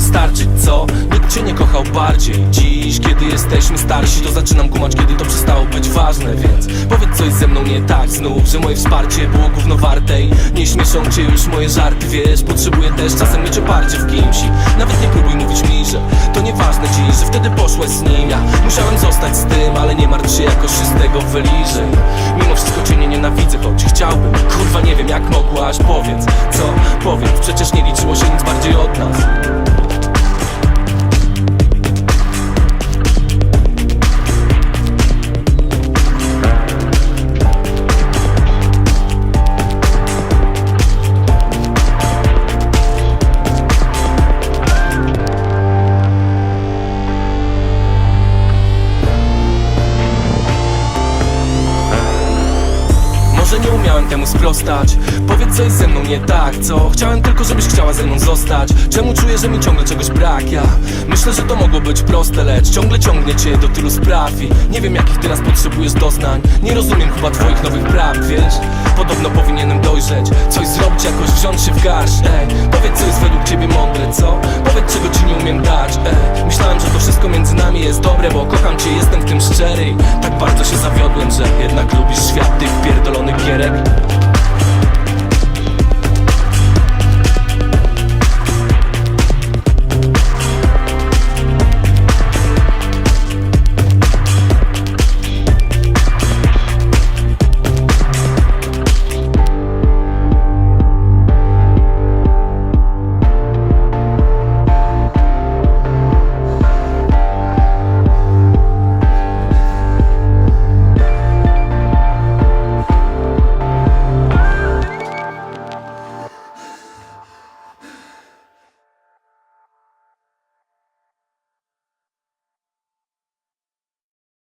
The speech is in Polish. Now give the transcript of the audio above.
wystarczyć, co? Nikt cię nie kochał bardziej. Dziś, kiedy jesteśmy starsi To zaczynam kumać, kiedy to przestało być ważne Więc powiedz coś ze mną nie tak. Znów Że moje wsparcie było gówno warte I nie śmieszą cię już moje żarty, wiesz? Potrzebuję też czasem mieć oparcie w kimś nawet nie próbuj mówić mi, że to nieważne dziś Że wtedy poszłeś z nim. Ja musiałem zostać z tym, ale nie martw się Jakoś się z tego wyliżę Mimo wszystko cię nie nienawidzę, choć chciałbym. Kurwa nie wiem jak mogłaś, powiedz Co? Może nie umiałem temu sprostać Powiedz coś ze mną nie tak, co? Chciałem tylko, żebyś chciała ze mną zostać Czemu czuję, że mi ciągle czegoś brak? Ja myślę, że to mogło być proste, lecz ciągle ciągnie cię do tylu spraw I nie wiem jakich teraz potrzebujesz doznań Nie rozumiem chyba twoich nowych praw, wiesz? Podobno powinienem dojrzeć Coś zrobić, jakoś wziąć się w garść, ej Powiedz co jest według kocham cię, jestem w tym szczery Tak bardzo się zawiodłem, że jednak lubisz świat tych pierdolonych gierek